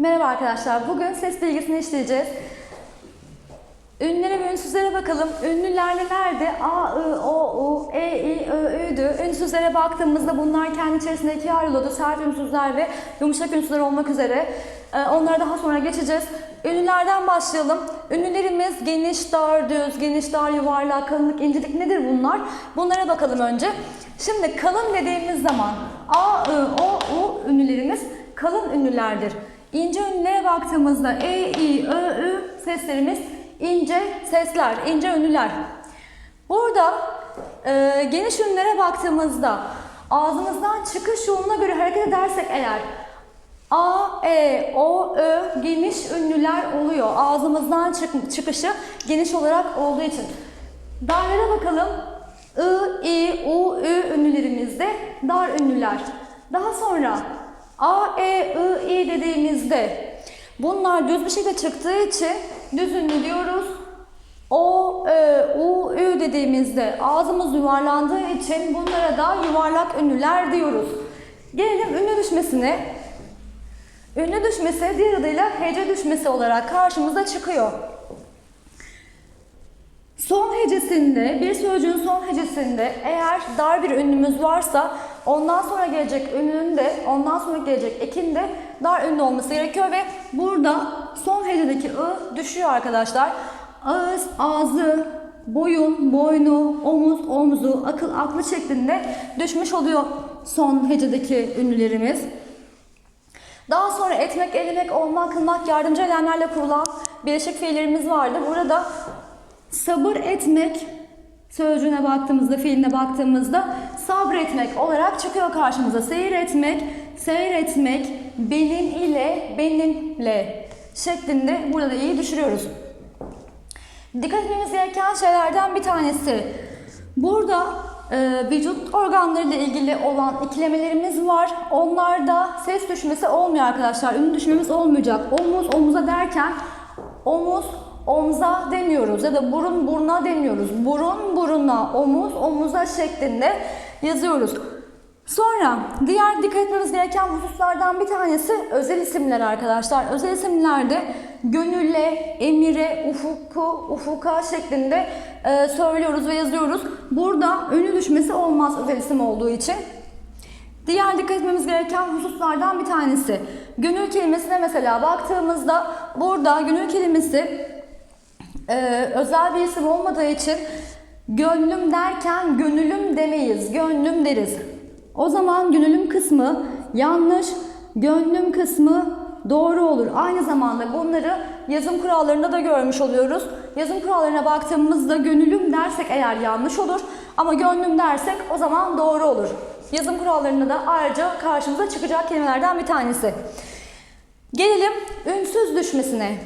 Merhaba arkadaşlar. Bugün ses bilgisini işleyeceğiz. Ünlülere ve ünsüzlere bakalım. Ünlüler nerede? A, I, O, U, E, I, Ö, Ü'dü. Ünsüzlere baktığımızda bunlar kendi içerisinde ikiye ayrılıyordu. Sert ünsüzler ve yumuşak ünsüzler olmak üzere. Ee, Onlara daha sonra geçeceğiz. Ünlülerden başlayalım. Ünlülerimiz geniş, dar, düz, geniş, dar, yuvarlak, kalınlık, incelik nedir bunlar? Bunlara bakalım önce. Şimdi kalın dediğimiz zaman A, I, O, U ünlülerimiz kalın ünlülerdir. İnce ünlülere baktığımızda E, I, Ö, Ü seslerimiz ince sesler, ince ünlüler. Burada e, geniş ünlülere baktığımızda ağzımızdan çıkış yoluna göre hareket edersek eğer A, E, O, Ö geniş ünlüler oluyor. Ağzımızdan çık- çıkışı geniş olarak olduğu için. Darlara bakalım. I, I, U, Ü ünlülerimizde dar ünlüler. Daha sonra A, E, I, I dediğimizde bunlar düz bir şekilde çıktığı için düz ünlü diyoruz. O, Ö, U, Ü dediğimizde ağzımız yuvarlandığı için bunlara da yuvarlak ünlüler diyoruz. Gelelim ünlü düşmesine. Ünlü düşmesi diğer adıyla hece düşmesi olarak karşımıza çıkıyor. Son hecesinde, bir sözcüğün son hecesinde eğer dar bir ünlümüz varsa ondan sonra gelecek ünlünün de ondan sonra gelecek ekin de dar ünlü olması gerekiyor ve burada son hecedeki ı düşüyor arkadaşlar. Ağız, ağzı, boyun, boynu, omuz, omzu, akıl, aklı şeklinde düşmüş oluyor son hecedeki ünlülerimiz. Daha sonra etmek, elemek, olmak, kılmak, yardımcı eylemlerle kurulan birleşik fiillerimiz vardı. Burada sabır etmek sözcüğüne baktığımızda, fiiline baktığımızda sabretmek olarak çıkıyor karşımıza. Seyir etmek, seyretmek, benim ile, benimle şeklinde burada da iyi düşürüyoruz. Dikkat etmemiz gereken şeylerden bir tanesi. Burada e, vücut organlarıyla ilgili olan ikilemelerimiz var. Onlarda ses düşmesi olmuyor arkadaşlar. Ünlü düşmemiz olmayacak. Omuz omuza derken omuz omza demiyoruz ya da burun buruna demiyoruz. Burun buruna, omuz omuza şeklinde yazıyoruz. Sonra diğer dikkat etmemiz gereken hususlardan bir tanesi özel isimler arkadaşlar. Özel isimlerde gönülle, emire, ufuku, ufuka şeklinde e, söylüyoruz ve yazıyoruz. Burada ünlü düşmesi olmaz özel isim olduğu için. Diğer dikkat etmemiz gereken hususlardan bir tanesi. Gönül kelimesine mesela baktığımızda burada gönül kelimesi e, özel bir isim olmadığı için gönlüm derken gönülüm demeyiz, gönlüm deriz. O zaman gönülüm kısmı yanlış, gönlüm kısmı doğru olur. Aynı zamanda bunları yazım kurallarında da görmüş oluyoruz. Yazım kurallarına baktığımızda gönülüm dersek eğer yanlış olur ama gönlüm dersek o zaman doğru olur. Yazım kurallarında da ayrıca karşımıza çıkacak kelimelerden bir tanesi. Gelelim ünsüz düşmesine.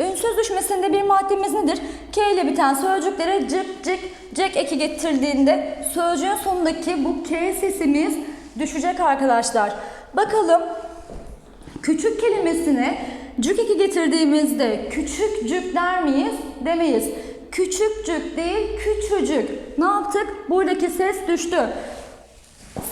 Ünsüz düşmesinde bir maddemiz nedir? K ile biten sözcüklere cık cık cek eki getirdiğinde sözcüğün sonundaki bu K sesimiz düşecek arkadaşlar. Bakalım küçük kelimesine cük eki getirdiğimizde küçük cük der miyiz? Demeyiz. Küçükcük değil küçücük. Ne yaptık? Buradaki ses düştü.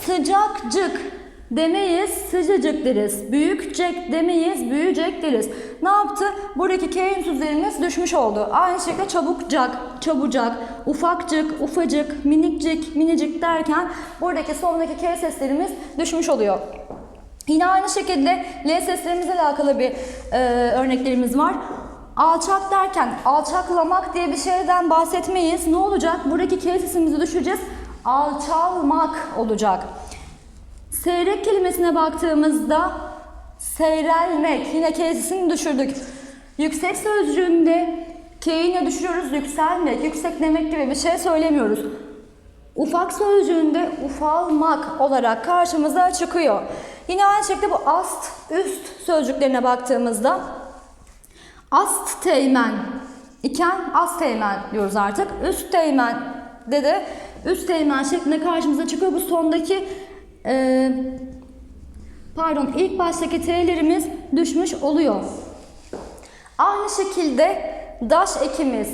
Sıcakcık demeyiz, sıcacık deriz. Büyükcek demeyiz, büyücek deriz. Ne yaptı? Buradaki K ünsüzlerimiz düşmüş oldu. Aynı şekilde çabukcak, çabucak, ufakcık, ufacık, minikcik, minicik derken buradaki sondaki K seslerimiz düşmüş oluyor. Yine aynı şekilde L seslerimizle alakalı bir e, örneklerimiz var. Alçak derken alçaklamak diye bir şeyden bahsetmeyiz. Ne olacak? Buradaki K sesimizi düşüreceğiz. Alçalmak olacak. Seyrek kelimesine baktığımızda seyrelmek. Yine K sesini düşürdük. Yüksek sözcüğünde K'yi düşürüyoruz. Yükselmek, yükseklemek gibi bir şey söylemiyoruz. Ufak sözcüğünde ufalmak olarak karşımıza çıkıyor. Yine aynı şekilde bu ast, üst sözcüklerine baktığımızda ast teğmen iken ast teğmen diyoruz artık. Üst teğmen de de üst teğmen şeklinde karşımıza çıkıyor. Bu sondaki e, pardon ilk baştaki T'lerimiz düşmüş oluyor. Aynı şekilde daş ekimiz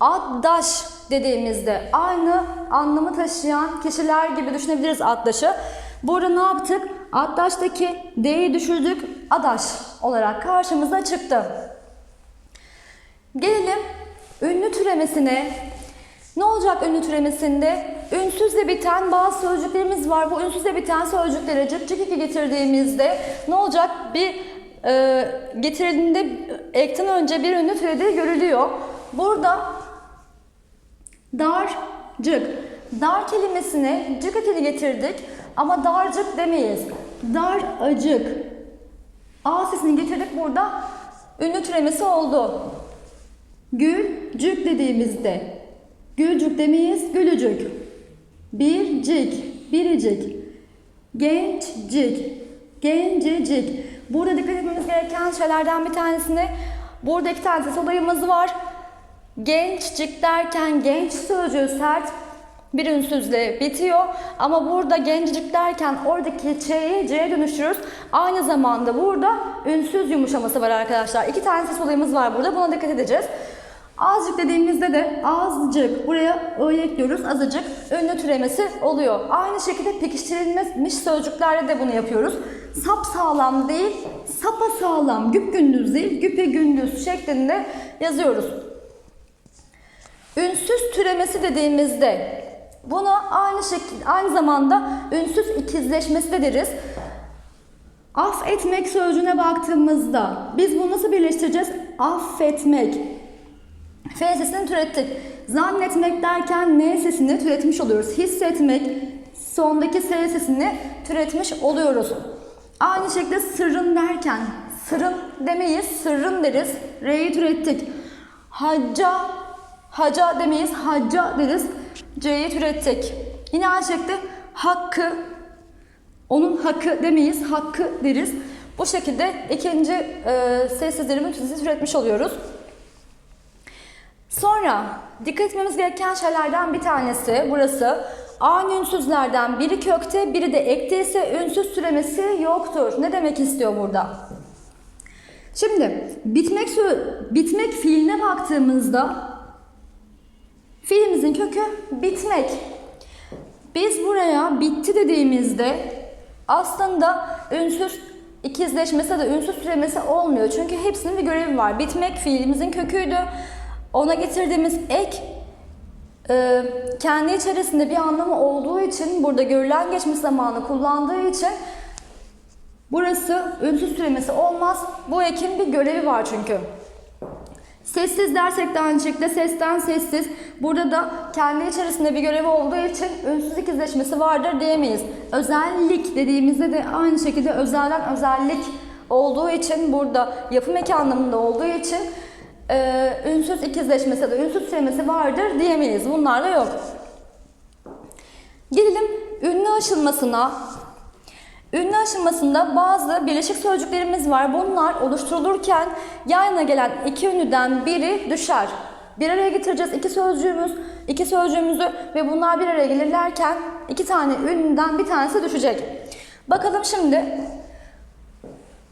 addaş dediğimizde aynı anlamı taşıyan kişiler gibi düşünebiliriz addaşı. Burada ne yaptık? Addaş'taki D'yi düşürdük. Adaş olarak karşımıza çıktı. Gelelim ünlü türemesine. Ne olacak ünlü türemesinde? Ünsüzle biten bazı sözcüklerimiz var. Bu ünsüzle biten sözcükleri cık cık iki getirdiğimizde ne olacak? Bir e, getirildiğinde ekten önce bir ünlü türediği görülüyor. Burada darcık. Dar kelimesine cık ekini getirdik ama darcık demeyiz. Dar acık. A sesini getirdik burada ünlü türemesi oldu. Gülcük dediğimizde gülcük demeyiz gülücük. Bircik, biricik. Gençcik, gencecik. Burada dikkat etmemiz gereken şeylerden bir tanesini burada iki tane ses olayımız var. Gençcik derken genç sözcüğü sert bir ünsüzle bitiyor. Ama burada gencecik derken oradaki ç'yi c'ye dönüştürüyoruz. Aynı zamanda burada ünsüz yumuşaması var arkadaşlar. İki tane ses olayımız var burada. Buna dikkat edeceğiz. Azıcık dediğimizde de azıcık buraya öyle ekliyoruz. Azıcık ünlü türemesi oluyor. Aynı şekilde pekiştirilmiş sözcüklerde de bunu yapıyoruz. Sap sağlam değil, sapa sağlam, güp gündüz değil, güpe gündüz şeklinde yazıyoruz. Ünsüz türemesi dediğimizde buna aynı şekilde aynı zamanda ünsüz ikizleşmesi de deriz. Affetmek sözcüğüne baktığımızda biz bunu nasıl birleştireceğiz? Affetmek. F sesini türettik. Zannetmek derken N sesini türetmiş oluyoruz. Hissetmek sondaki S sesini türetmiş oluyoruz. Aynı şekilde sırrın derken sırrın demeyiz, sırrın deriz. R'yi türettik. Hacca, haca demeyiz, hacca deriz. C'yi türettik. Yine aynı şekilde hakkı, onun hakkı demeyiz, hakkı deriz. Bu şekilde ikinci e, sessizlerimi türetmiş oluyoruz. Sonra dikkat etmemiz gereken şeylerden bir tanesi burası. Aynı ünsüzlerden biri kökte, biri de ekte ise ünsüz türemesi yoktur. Ne demek istiyor burada? Şimdi bitmek bitmek fiiline baktığımızda fiilimizin kökü bitmek. Biz buraya bitti dediğimizde aslında ünsüz ikizleşmesi de ünsüz türemesi olmuyor. Çünkü hepsinin bir görevi var. Bitmek fiilimizin köküydü. Ona getirdiğimiz ek e, kendi içerisinde bir anlamı olduğu için burada görülen geçmiş zamanı kullandığı için burası ünsüz türemesi olmaz. Bu ekin bir görevi var çünkü. Sessiz dersek de aynı şekilde sesten sessiz. Burada da kendi içerisinde bir görevi olduğu için ünsüz ikizleşmesi vardır diyemeyiz. Özellik dediğimizde de aynı şekilde özelden özellik olduğu için burada yapım eki anlamında olduğu için e, ünsüz ikizleşmesi ya da ünsüz türemesi vardır diyemeyiz. Bunlar da yok. Gelelim ünlü aşılmasına. Ünlü aşılmasında bazı birleşik sözcüklerimiz var. Bunlar oluşturulurken yan yana gelen iki ünlüden biri düşer. Bir araya getireceğiz iki sözcüğümüz, iki sözcüğümüzü ve bunlar bir araya gelirlerken iki tane ünlüden bir tanesi düşecek. Bakalım şimdi.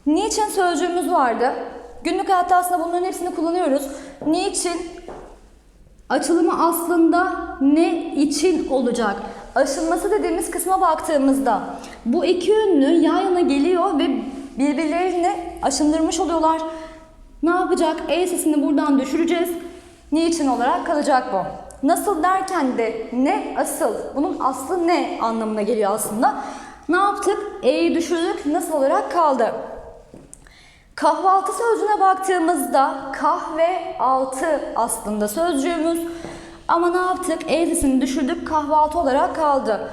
Niçin sözcüğümüz vardı? Günlük hayatta aslında bunların hepsini kullanıyoruz. Niçin? Açılımı aslında ne için olacak? Aşılması dediğimiz kısma baktığımızda bu iki ünlü yan yana geliyor ve birbirlerini aşındırmış oluyorlar. Ne yapacak? E sesini buradan düşüreceğiz. Niçin olarak kalacak bu. Nasıl derken de ne asıl? Bunun aslı ne anlamına geliyor aslında. Ne yaptık? E'yi düşürdük. Nasıl olarak kaldı? Kahvaltı sözcüğüne baktığımızda kahve altı aslında sözcüğümüz. Ama ne yaptık? E sesini düşürdük kahvaltı olarak kaldı.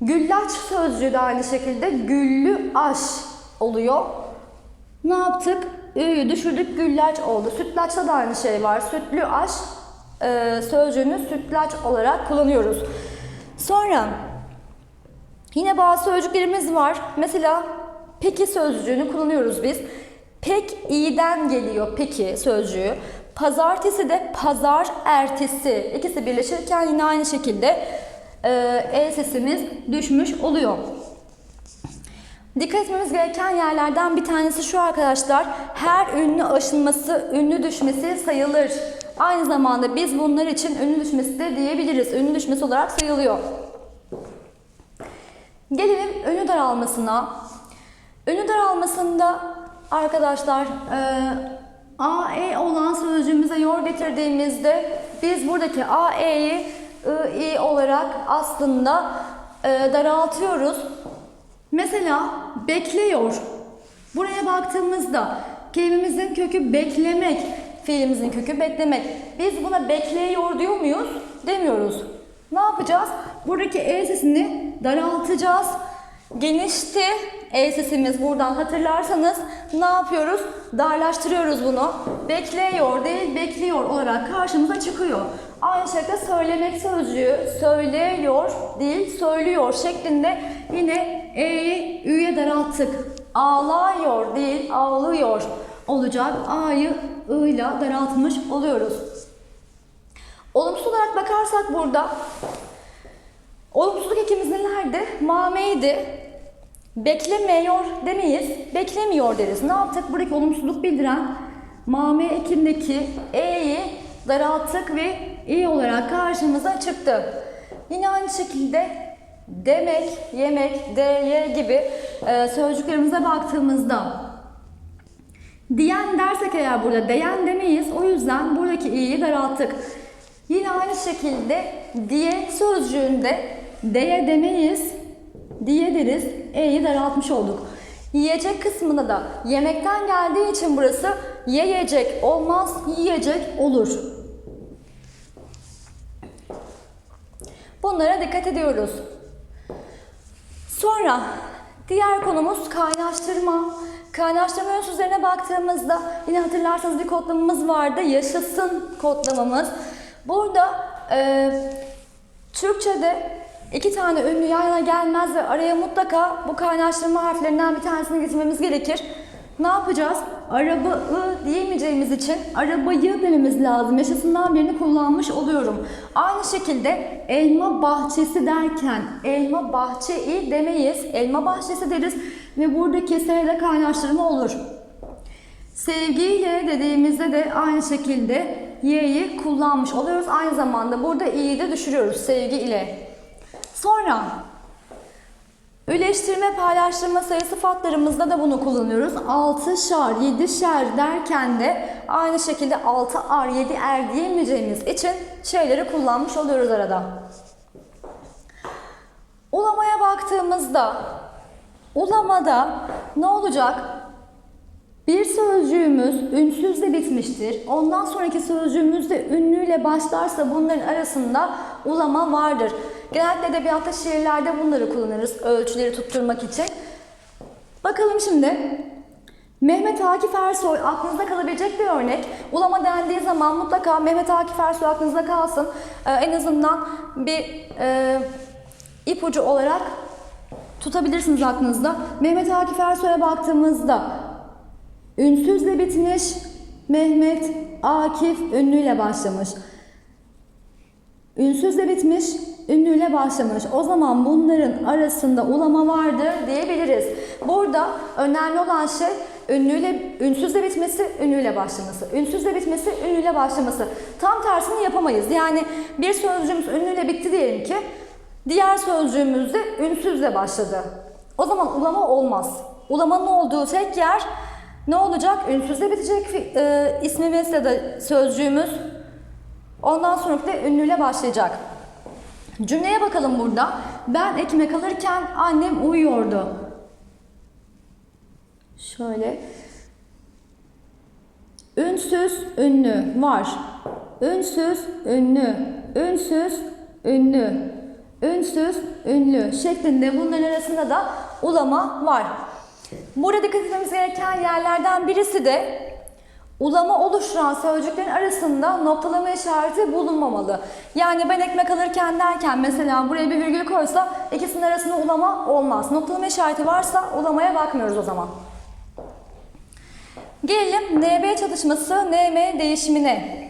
Güllaç sözcüğü de aynı şekilde güllü aş oluyor. Ne yaptık? Ü'yü düşürdük güllaç oldu. Sütlaçta da aynı şey var. Sütlü aş e, sözcüğünü sütlaç olarak kullanıyoruz. Sonra yine bazı sözcüklerimiz var. Mesela peki sözcüğünü kullanıyoruz biz. Pek iyiden geliyor peki sözcüğü. Pazartesi de pazar ertesi. İkisi birleşirken yine aynı şekilde e, sesimiz düşmüş oluyor. Dikkat etmemiz gereken yerlerden bir tanesi şu arkadaşlar. Her ünlü aşınması, ünlü düşmesi sayılır. Aynı zamanda biz bunlar için ünlü düşmesi de diyebiliriz. Ünlü düşmesi olarak sayılıyor. Gelelim ünlü daralmasına. Ünlü daralmasında arkadaşlar e, A, E olan sözcüğümüze yor getirdiğimizde biz buradaki A, E'yi I, I olarak aslında e, daraltıyoruz. Mesela bekliyor. Buraya baktığımızda kelimemizin kökü beklemek, fiilimizin kökü beklemek. Biz buna bekliyor diyor muyuz? Demiyoruz. Ne yapacağız? Buradaki E sesini daraltacağız. Genişti E sesimiz buradan hatırlarsanız ne yapıyoruz? Darlaştırıyoruz bunu. Bekliyor değil bekliyor olarak karşımıza çıkıyor. Aynı şekilde söylemek sözcüğü söylüyor değil söylüyor şeklinde yine E'yi Ü'ye daralttık. Ağlıyor değil ağlıyor olacak. A'yı I ile daraltmış oluyoruz. Olumsuz olarak bakarsak burada olumsuzluk ekimiz nelerdi? Mameydi. Beklemiyor demeyiz. Beklemiyor deriz. Ne yaptık? Buradaki olumsuzluk bildiren mame ekindeki E'yi daralttık ve i olarak karşımıza çıktı. Yine aynı şekilde demek, yemek, dy gibi e, sözcüklerimize baktığımızda diyen dersek eğer burada deyen demeyiz. O yüzden buradaki i'yi daralttık. Yine aynı şekilde diye sözcüğünde deye demeyiz. Diye deriz. E'yi daraltmış olduk. Yiyecek kısmında da yemekten geldiği için burası yiyecek olmaz, yiyecek olur. Bunlara dikkat ediyoruz. Sonra diğer konumuz kaynaştırma. Kaynaştırma ünsüzlerine baktığımızda yine hatırlarsanız bir kodlamamız vardı. Yaşasın kodlamamız. Burada e, Türkçe'de iki tane ünlü yan yana gelmez ve araya mutlaka bu kaynaştırma harflerinden bir tanesini getirmemiz gerekir. Ne yapacağız? Araba ı diyemeyeceğimiz için arabayı dememiz lazım. Yaşasından birini kullanmış oluyorum. Aynı şekilde elma bahçesi derken elma bahçeyi demeyiz. Elma bahçesi deriz ve burada keserle kaynaştırma olur. Sevgiyle dediğimizde de aynı şekilde y'yi kullanmış oluyoruz. Aynı zamanda burada i'yi de düşürüyoruz sevgi ile. Sonra Üleştirme, paylaştırma sayı sıfatlarımızda da bunu kullanıyoruz. 6 şar, 7 şer derken de aynı şekilde 6 ar, 7 er diyemeyeceğimiz için şeyleri kullanmış oluyoruz arada. Ulamaya baktığımızda, ulamada ne olacak? Bir sözcüğümüz ünsüzle bitmiştir. Ondan sonraki sözcüğümüz de ünlüyle başlarsa bunların arasında ulama vardır. Genellikle edebiyatta şiirlerde bunları kullanırız ölçüleri tutturmak için. Bakalım şimdi. Mehmet Akif Ersoy aklınızda kalabilecek bir örnek. Ulama dendiği zaman mutlaka Mehmet Akif Ersoy aklınızda kalsın. Ee, en azından bir e, ipucu olarak tutabilirsiniz aklınızda. Mehmet Akif Ersoy'a baktığımızda ünsüzle bitmiş, Mehmet Akif ünlüyle başlamış. Ünsüzle bitmiş, ünlüyle başlamış. O zaman bunların arasında ulama vardır diyebiliriz. Burada önemli olan şey ünlüyle, ünsüzle bitmesi, ünlüyle başlaması. Ünsüzle bitmesi, ünlüyle başlaması. Tam tersini yapamayız. Yani bir sözcüğümüz ünlüyle bitti diyelim ki, diğer sözcüğümüz de ünsüzle başladı. O zaman ulama olmaz. Ulamanın olduğu tek yer ne olacak? Ünsüzle bitecek e, ismimiz ya da sözcüğümüz. Ondan sonra da ünlüyle başlayacak. Cümleye bakalım burada. Ben ekmek alırken annem uyuyordu. Şöyle. Ünsüz, ünlü var. Ünsüz, ünlü. Ünsüz, ünlü. Ünsüz, ünlü şeklinde bunların arasında da ulama var. Burada dikkat etmemiz gereken yerlerden birisi de ulama oluşturan sözcüklerin arasında noktalama işareti bulunmamalı. Yani ben ekmek alırken derken mesela buraya bir virgül koysa ikisinin arasında ulama olmaz. Noktalama işareti varsa ulamaya bakmıyoruz o zaman. Gelelim NB çalışması NM değişimine.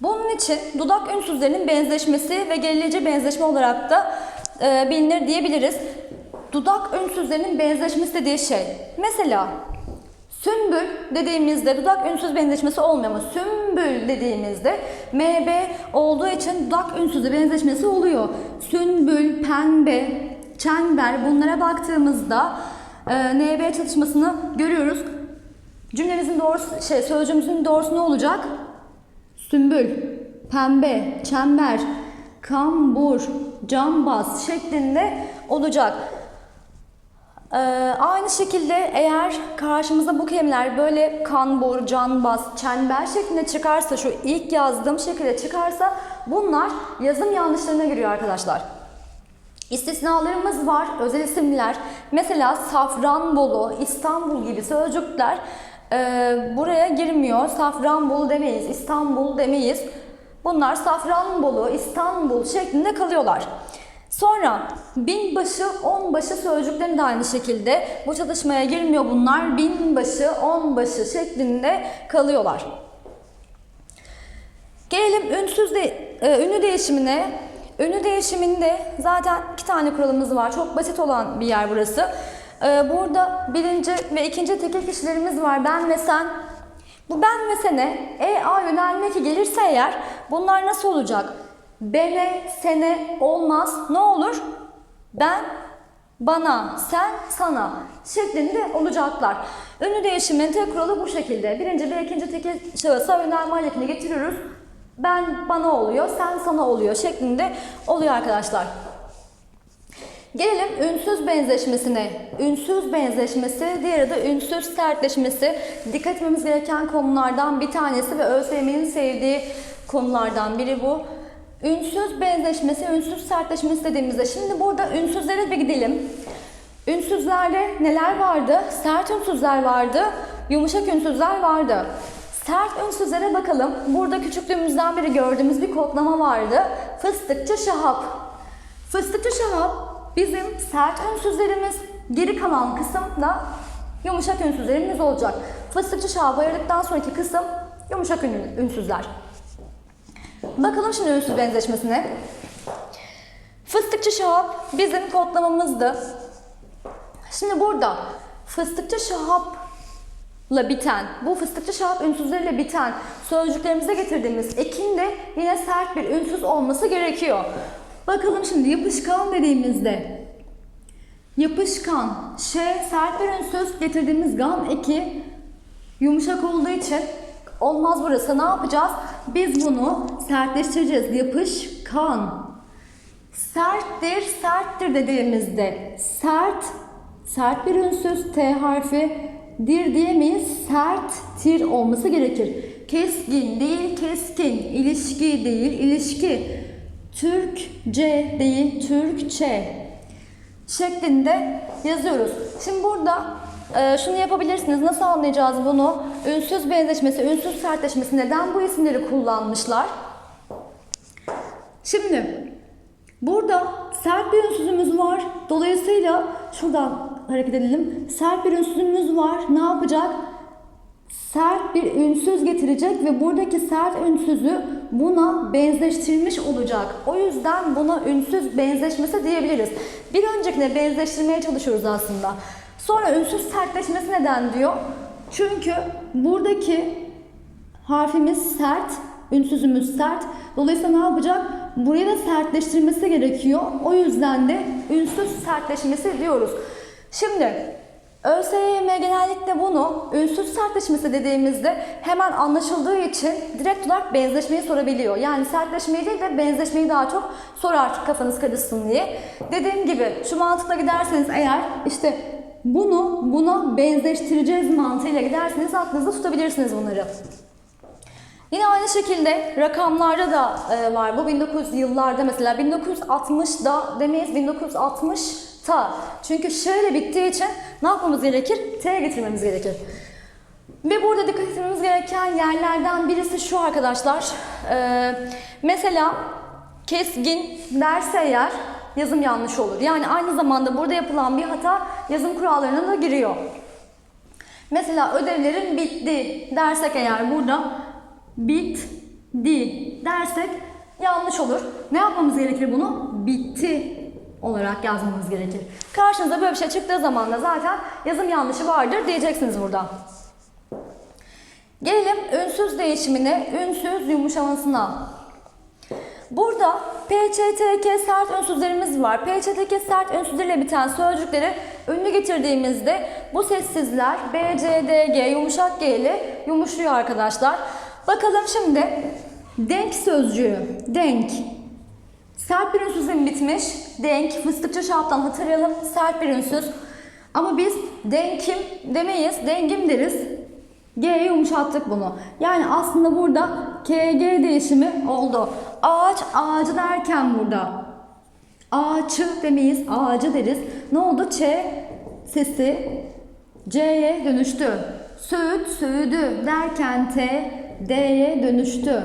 Bunun için dudak ünsüzlerinin benzeşmesi ve gerileyici benzeşme olarak da e, bilinir diyebiliriz. Dudak ünsüzlerinin benzeşmesi dediği şey. Mesela sümbül dediğimizde dudak ünsüz benzeşmesi olmuyor ama sümbül dediğimizde MB olduğu için dudak ünsüzü benzeşmesi oluyor. Sümbül, pembe, çember bunlara baktığımızda e, NB çalışmasını görüyoruz. Cümlemizin doğrusu, şey sözcüğümüzün doğrusu ne olacak? Sümbül, pembe, çember, kambur, cambaz şeklinde olacak. Ee, aynı şekilde eğer karşımıza bu kelimeler böyle kanbur, canbaz, çember şeklinde çıkarsa, şu ilk yazdığım şekilde çıkarsa bunlar yazım yanlışlarına giriyor arkadaşlar. İstisnalarımız var, özel isimler. Mesela Safranbolu, İstanbul gibi sözcükler e, buraya girmiyor. Safranbolu demeyiz, İstanbul demeyiz. Bunlar Safranbolu, İstanbul şeklinde kalıyorlar. Sonra binbaşı, onbaşı sözcükleri de aynı şekilde bu çalışmaya girmiyor bunlar. Binbaşı, onbaşı şeklinde kalıyorlar. Gelelim ünsüz de, e, ünlü değişimine. Ünlü değişiminde zaten iki tane kuralımız var. Çok basit olan bir yer burası. E, burada birinci ve ikinci tekil kişilerimiz var. Ben ve sen. Bu ben ve sene e a yönelme eki gelirse eğer bunlar nasıl olacak? Bene, sene olmaz. Ne olur? Ben, bana, sen, sana şeklinde olacaklar. Ünlü değişimin tek kuralı bu şekilde. Birinci ve ikinci tekil şahısa yönelme alekini getiriyoruz. Ben bana oluyor, sen sana oluyor şeklinde oluyor arkadaşlar. Gelelim ünsüz benzeşmesine. Ünsüz benzeşmesi, diğeri de ünsüz sertleşmesi. Dikkat etmemiz gereken konulardan bir tanesi ve ÖSYM'nin sevdiği konulardan biri bu. Ünsüz benzeşmesi, ünsüz sertleşmesi dediğimizde şimdi burada ünsüzlere bir gidelim. Ünsüzlerde neler vardı? Sert ünsüzler vardı, yumuşak ünsüzler vardı. Sert ünsüzlere bakalım. Burada küçüklüğümüzden beri gördüğümüz bir kodlama vardı. Fıstıkçı şahap. Fıstıkçı şahap bizim sert ünsüzlerimiz. Geri kalan kısım da yumuşak ünsüzlerimiz olacak. Fıstıkçı şahap ayırdıktan sonraki kısım yumuşak ün- ünsüzler. Bakalım şimdi ünsüz benzeşmesine. Fıstıkçı şahap bizim kodlamamızdı. Şimdi burada fıstıkçı şahapla biten, bu fıstıkçı şahap ünsüzleriyle biten sözcüklerimize getirdiğimiz ekin de yine sert bir ünsüz olması gerekiyor. Bakalım şimdi yapışkan dediğimizde yapışkan, şey sert bir ünsüz getirdiğimiz gam eki yumuşak olduğu için olmaz burası. Ne yapacağız? Biz bunu sertleştireceğiz. Yapışkan. Serttir, serttir dediğimizde sert, sert bir ünsüz T harfi dir diyemeyiz. Serttir olması gerekir. Keskin değil, keskin. İlişki değil, ilişki. Türkçe değil, Türkçe şeklinde yazıyoruz. Şimdi burada e, şunu yapabilirsiniz. Nasıl anlayacağız bunu? Ünsüz benzeşmesi, ünsüz sertleşmesi neden bu isimleri kullanmışlar? Şimdi burada sert bir ünsüzümüz var. Dolayısıyla şuradan hareket edelim. Sert bir ünsüzümüz var. Ne yapacak? Sert bir ünsüz getirecek ve buradaki sert ünsüzü buna benzeştirmiş olacak. O yüzden buna ünsüz benzeşmesi diyebiliriz. Bir öncekine benzeştirmeye çalışıyoruz aslında. Sonra ünsüz sertleşmesi neden diyor? Çünkü buradaki harfimiz sert, ünsüzümüz sert. Dolayısıyla ne yapacak? Burayı da sertleştirmesi gerekiyor. O yüzden de ünsüz sertleşmesi diyoruz. Şimdi ÖSYM genellikle bunu ünsüz sertleşmesi dediğimizde hemen anlaşıldığı için direkt olarak benzeşmeyi sorabiliyor. Yani sertleşmeyi değil de benzeşmeyi daha çok sorar kafanız karışsın diye. Dediğim gibi şu mantıkla giderseniz eğer işte bunu buna benzeştireceğiz mantığıyla giderseniz aklınızda tutabilirsiniz bunları. Yine aynı şekilde rakamlarda da e, var. Bu 1900 yıllarda mesela 1960'da demeyiz 1960'ta. Çünkü şöyle bittiği için ne yapmamız gerekir? T'ye getirmemiz gerekir. Ve burada dikkat etmemiz gereken yerlerden birisi şu arkadaşlar. E, mesela keskin derse eğer yazım yanlış olur. Yani aynı zamanda burada yapılan bir hata yazım kurallarına da giriyor. Mesela ödevlerin bitti dersek eğer burada bitti dersek yanlış olur. Ne yapmamız gerekir bunu? Bitti olarak yazmamız gerekir. Karşınıza böyle bir şey çıktığı zaman da zaten yazım yanlışı vardır diyeceksiniz burada. Gelelim ünsüz değişimine, ünsüz yumuşamasına. Burada PÇTK sert ünsüzlerimiz var. PÇTK sert ünsüzleriyle biten sözcükleri ünlü getirdiğimizde bu sessizler B, C, D, G, yumuşak G ile yumuşuyor arkadaşlar. Bakalım şimdi denk sözcüğü. Denk. Sert bir ünsüzle bitmiş. Denk, fıstıkçı şaptan hatırlayalım. Sert bir ünsüz. Ama biz denkim demeyiz, dengim deriz. G'ye yumuşattık bunu. Yani aslında burada KG değişimi oldu. Ağaç, ağacı derken burada ağaçı demeyiz, ağacı deriz. Ne oldu? Ç sesi C'ye dönüştü. Söğüt, söğüdü derken T, D'ye dönüştü.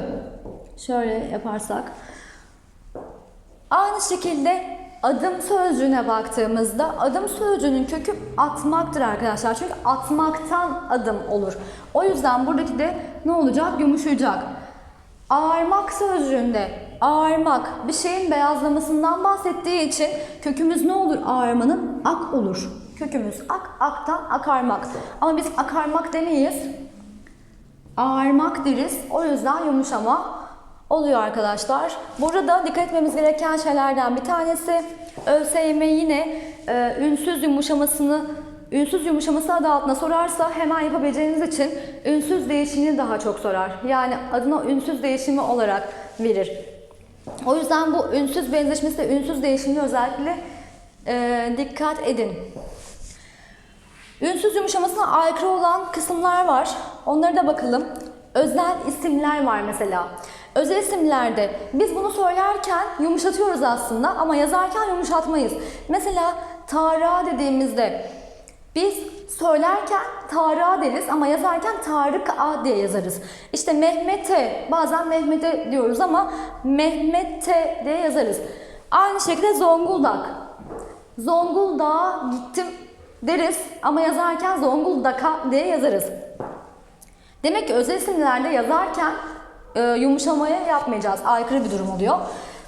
Şöyle yaparsak. Aynı şekilde adım sözcüğüne baktığımızda adım sözcüğünün kökü atmaktır arkadaşlar. Çünkü atmaktan adım olur. O yüzden buradaki de ne olacak? Yumuşayacak. Ağarmak sözcüğünde ağarmak bir şeyin beyazlamasından bahsettiği için kökümüz ne olur ağarmanın? Ak olur. Kökümüz ak, aktan akarmak. Ama biz akarmak demeyiz. Ağarmak deriz. O yüzden yumuşama oluyor arkadaşlar. Burada dikkat etmemiz gereken şeylerden bir tanesi ÖSYM yine e, ünsüz yumuşamasını ünsüz yumuşaması adı altına sorarsa hemen yapabileceğiniz için ünsüz değişimini daha çok sorar. Yani adına ünsüz değişimi olarak verir. O yüzden bu ünsüz benzeşmesi ve ünsüz değişimine özellikle e, dikkat edin. Ünsüz yumuşamasına aykırı olan kısımlar var. Onlara da bakalım. Özel isimler var mesela. Özel isimlerde biz bunu söylerken yumuşatıyoruz aslında ama yazarken yumuşatmayız. Mesela Tarık dediğimizde biz söylerken Tarık deriz ama yazarken Tarık A diye yazarız. İşte Mehmet'e bazen Mehmet'e diyoruz ama Mehmet'e diye yazarız. Aynı şekilde Zonguldak. Zonguldak'a gittim deriz ama yazarken Zonguldak'a diye yazarız. Demek ki özel isimlerde yazarken e, yumuşamaya yapmayacağız. Aykırı bir durum oluyor.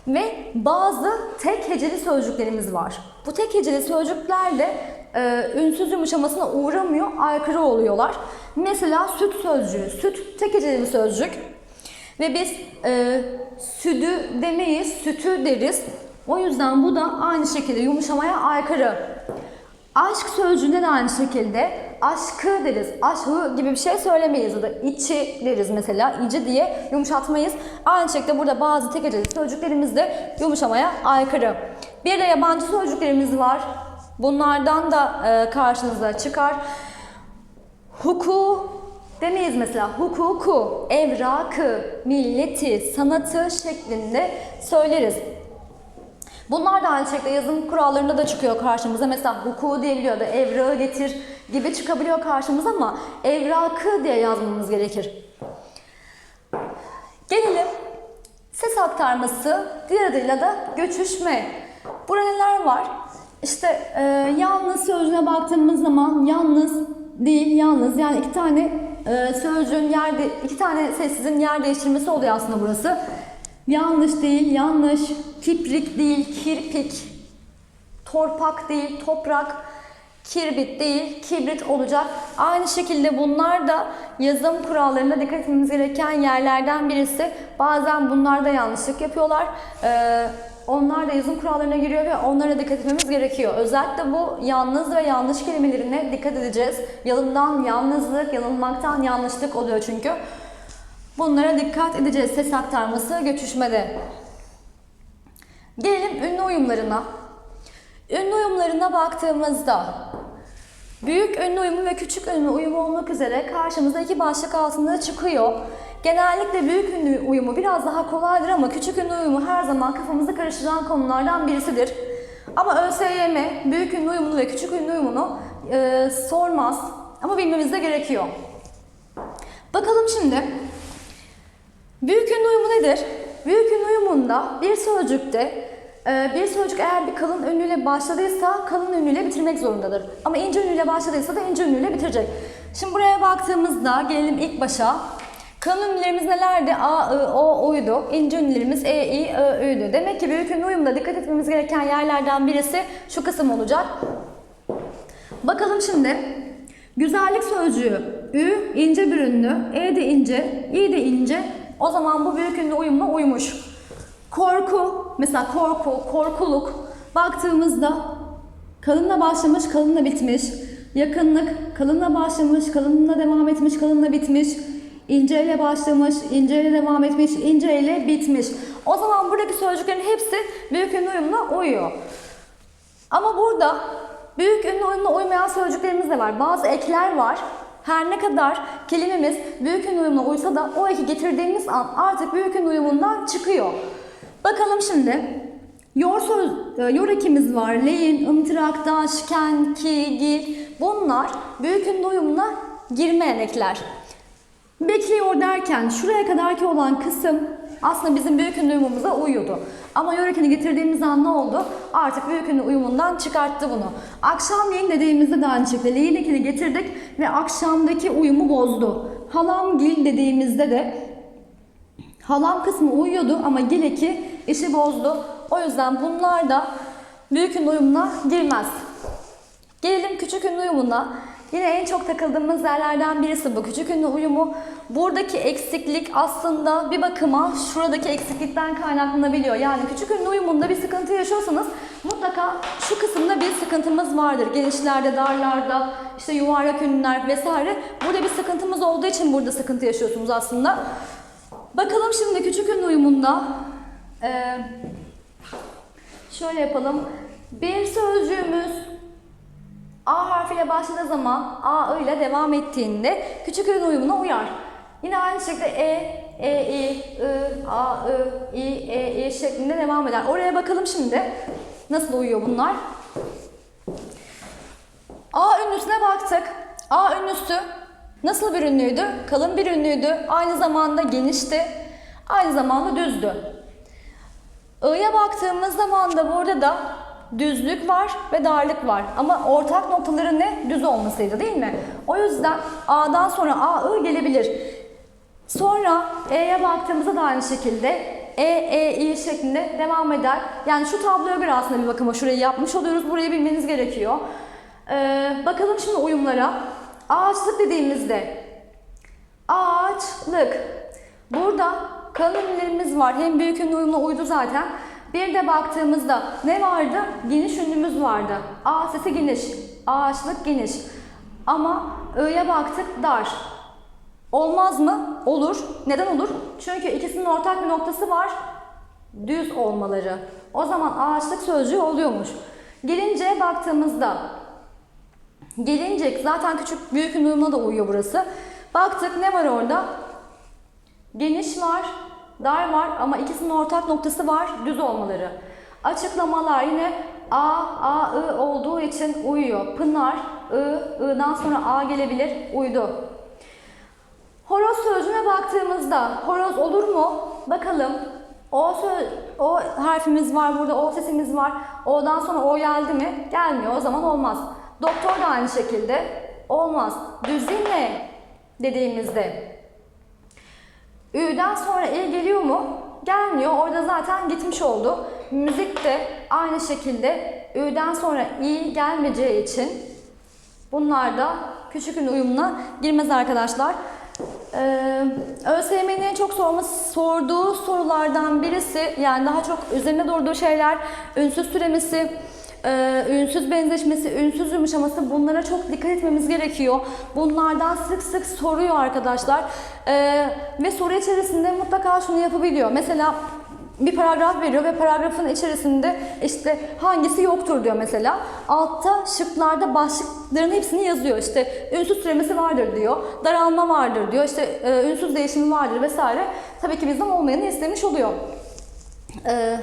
Ve bazı tek heceli sözcüklerimiz var. Bu tek heceli sözcükler de e, ünsüz yumuşamasına uğramıyor, aykırı oluyorlar. Mesela süt sözcüğü. Süt tek heceli bir sözcük. Ve biz e, südü demeyiz, sütü deriz. O yüzden bu da aynı şekilde yumuşamaya aykırı. Aşk sözcüğünde de aynı şekilde aşkı deriz. Aşkı gibi bir şey söylemeyiz ya da içi deriz mesela. İci diye yumuşatmayız. Aynı şekilde burada bazı tek heceli sözcüklerimiz de yumuşamaya aykırı. Bir de yabancı sözcüklerimiz var. Bunlardan da e, karşınıza çıkar. Huku demeyiz mesela. Hukuku, evrakı, milleti, sanatı şeklinde söyleriz. Bunlar da aynı şekilde yazım kurallarında da çıkıyor karşımıza. Mesela hukuku diyebiliyor da evrağı getir gibi çıkabiliyor karşımıza ama evrakı diye yazmamız gerekir. Gelelim ses aktarması, diğer adıyla da göçüşme. Burada neler var? İşte e, yalnız sözcüğüne baktığımız zaman yalnız değil yalnız yani iki tane e, sözcüğün yer de, iki tane sessizin yer değiştirmesi oluyor aslında burası. Yanlış değil, yanlış. Kiprik değil, kirpik. Torpak değil, toprak. Kirbit değil, kibrit olacak. Aynı şekilde bunlar da yazım kurallarına dikkat etmemiz gereken yerlerden birisi. Bazen bunlarda yanlışlık yapıyorlar. Ee, onlar da yazım kurallarına giriyor ve onlara dikkat etmemiz gerekiyor. Özellikle bu yalnız ve yanlış kelimelerine dikkat edeceğiz. Yalından yalnızlık, yanılmaktan yanlışlık oluyor çünkü. Bunlara dikkat edeceğiz ses aktarması göçüşmede. Gelelim ünlü uyumlarına. Ünlü uyumlarına baktığımızda büyük ünlü uyumu ve küçük ünlü uyumu olmak üzere karşımıza iki başlık altında çıkıyor. Genellikle büyük ünlü uyumu biraz daha kolaydır ama küçük ünlü uyumu her zaman kafamızı karıştıran konulardan birisidir. Ama ÖSYM büyük ünlü uyumunu ve küçük ünlü uyumunu e, sormaz ama bilmemiz de gerekiyor. Bakalım şimdi Büyük ünlü uyumu nedir? Büyük ünlü uyumunda bir sözcükte e, bir sözcük eğer bir kalın ünlüyle başladıysa kalın ünlüyle bitirmek zorundadır. Ama ince ünlüyle başladıysa da ince ünlüyle bitirecek. Şimdi buraya baktığımızda gelelim ilk başa. Kalın ünlülerimiz nelerdi? A, I, O, O'ydu. İnce ünlülerimiz E, I, Ö, Ü'ydü. Demek ki büyük ünlü uyumda dikkat etmemiz gereken yerlerden birisi şu kısım olacak. Bakalım şimdi. Güzellik sözcüğü Ü ince bir ünlü, E de ince, İ de ince. O zaman bu büyük ünlü uyumla uymuş. Korku, mesela korku, korkuluk baktığımızda kalınla başlamış, kalınla bitmiş. Yakınlık, kalınla başlamış, kalınla devam etmiş, kalınla bitmiş. İnceyle başlamış, inceyle devam etmiş, inceyle bitmiş. O zaman buradaki sözcüklerin hepsi büyük ünlü uyumuna uyuyor. Ama burada büyük ünlü uyumuna uymayan sözcüklerimiz de var. Bazı ekler var. Her ne kadar kelimemiz büyük ünlü uyumuna uysa da o eki getirdiğimiz an artık büyük ünlü uyumundan çıkıyor. Bakalım şimdi. Yor, söz, e, yor ekimiz var. Leyin, ımtırak, daş, ken, ki, gil. Bunlar büyük ünlü uyumuna girmeyen ekler. Bekliyor derken şuraya kadarki olan kısım aslında bizim büyük ünlü uyumumuza uyuyordu. Ama yörekini getirdiğimiz an ne oldu? Artık büyük ünlü uyumundan çıkarttı bunu. Akşamleyin dediğimizde de aynı şekilde leyin ekini getirdik ve akşamdaki uyumu bozdu. Halamgil dediğimizde de halam kısmı uyuyordu ama gil eki işi bozdu. O yüzden bunlar da büyük ünlü uyumuna girmez. Gelelim küçük ünlü uyumuna. Yine en çok takıldığımız yerlerden birisi bu küçük ünlü uyumu. Buradaki eksiklik aslında bir bakıma şuradaki eksiklikten kaynaklanabiliyor. Yani küçük ünlü uyumunda bir sıkıntı yaşıyorsanız mutlaka şu kısımda bir sıkıntımız vardır. Genişlerde, darlarda, işte yuvarlak ünlüler vesaire. Burada bir sıkıntımız olduğu için burada sıkıntı yaşıyorsunuz aslında. Bakalım şimdi küçük ünlü uyumunda. Ee, şöyle yapalım. Bir sözcüğümüz A harfiyle başladığı zaman A ile devam ettiğinde küçük ünlü uyumuna uyar. Yine aynı şekilde E, E, I, I, A, I, I, E, I şeklinde devam eder. Oraya bakalım şimdi. Nasıl uyuyor bunlar? A ünlüsüne baktık. A ünlüsü nasıl bir ünlüydü? Kalın bir ünlüydü. Aynı zamanda genişti. Aynı zamanda düzdü. I'ya baktığımız zaman da burada da düzlük var ve darlık var. Ama ortak noktaları ne? Düz olmasıydı değil mi? O yüzden A'dan sonra A, I gelebilir. Sonra E'ye baktığımızda da aynı şekilde E, E, I şeklinde devam eder. Yani şu tabloya göre aslında bir bakıma şurayı yapmış oluyoruz. Burayı bilmeniz gerekiyor. Ee, bakalım şimdi uyumlara. Ağaçlık dediğimizde ağaçlık. Burada kalın ünlülerimiz var. Hem büyük ünlü uyumuna uydu zaten. Bir de baktığımızda ne vardı? Geniş ünlümüz vardı. A sesi geniş. Ağaçlık geniş. Ama I'ya baktık dar. Olmaz mı? Olur. Neden olur? Çünkü ikisinin ortak bir noktası var. Düz olmaları. O zaman ağaçlık sözcüğü oluyormuş. Gelince baktığımızda Gelincek zaten küçük büyük ünlüğüne da uyuyor burası. Baktık ne var orada? Geniş var, dar var ama ikisinin ortak noktası var, düz olmaları. Açıklamalar yine A, A, I olduğu için uyuyor. Pınar, I, I'dan sonra A gelebilir, uydu. Horoz sözcüğüne baktığımızda horoz olur mu? Bakalım. O, söz, o harfimiz var burada, o sesimiz var. O'dan sonra O geldi mi? Gelmiyor. O zaman olmaz. Doktor da aynı şekilde. Olmaz. Düzin ne? Dediğimizde. Ü'den sonra E geliyor mu? Gelmiyor. Orada zaten gitmiş oldu. Müzik de aynı şekilde Ü'den sonra İ gelmeyeceği için bunlar da küçük ünlü uyumuna girmez arkadaşlar. Ee, ÖSYM'nin çok sorması, sorduğu sorulardan birisi yani daha çok üzerinde durduğu şeyler ünsüz türemesi, e, ünsüz benzeşmesi, ünsüz yumuşaması bunlara çok dikkat etmemiz gerekiyor. Bunlardan sık sık soruyor arkadaşlar. Ee, ve soru içerisinde mutlaka şunu yapabiliyor. Mesela bir paragraf veriyor ve paragrafın içerisinde işte hangisi yoktur diyor mesela. Altta şıklarda başlıkların hepsini yazıyor. İşte ünsüz türemesi vardır diyor. Daralma vardır diyor. İşte e, ünsüz değişimi vardır vesaire. Tabii ki bizden olmayanı istemiş oluyor. Ee,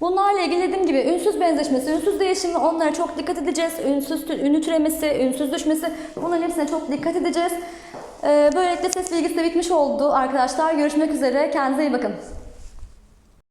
Bunlarla ilgili dediğim gibi ünsüz benzeşmesi, ünsüz değişimi onlara çok dikkat edeceğiz. Ünsüz ünlü türemesi, ünsüz düşmesi bunların hepsine çok dikkat edeceğiz. Ee, böylelikle ses bilgisi de bitmiş oldu arkadaşlar. Görüşmek üzere. Kendinize iyi bakın.